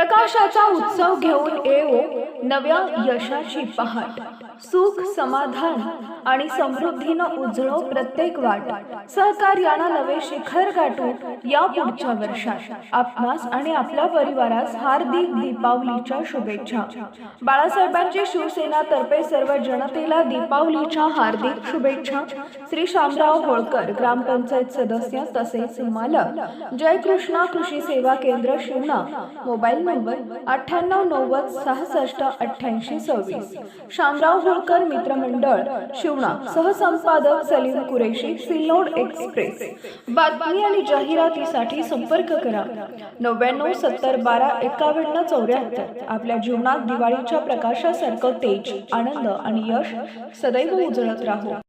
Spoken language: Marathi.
प्रकाशाचा उत्सव घेऊन येऊ नव्या यशाची पहाट. सुख समाधान. आणि समृद्धीनं उजळो प्रत्येक वाट. सहकार्यानं नवे शिखर गाठू या पुढच्या वर्षात. आपणास आणि आपल्या परिवारास हार्दिक दीपावलीच्या शुभेच्छा. बाळासाहेबांची शिवसेना तर्फे सर्व जनतेला दीपावलीच्या हार्दिक शुभेच्छा. श्री शामराव होळकर ग्रामपंचायत सदस्य तसेच मालक जयकृष्णा कृषी सेवा केंद्र शिवना. मोबाईल नंबर अठ्ठ्याण्णव नव्वद सहासष्ट अठ्ठ्याऐंशी सव्वीस. शामराव होळकर मित्रमंडळ शिवणा सहसंपादक सलीम कुरेशी सिल्लोड एक्सप्रेस. बातमी आणि जाहिरातीसाठी संपर्क करा. नव्याण्णव सत्तर बारा एकावन्न चौऱ्याहत्तर. आपल्या जीवनात दिवाळीच्या प्रकाशासारखं तेज आनंद आणि यश सदैव उजळत राहू.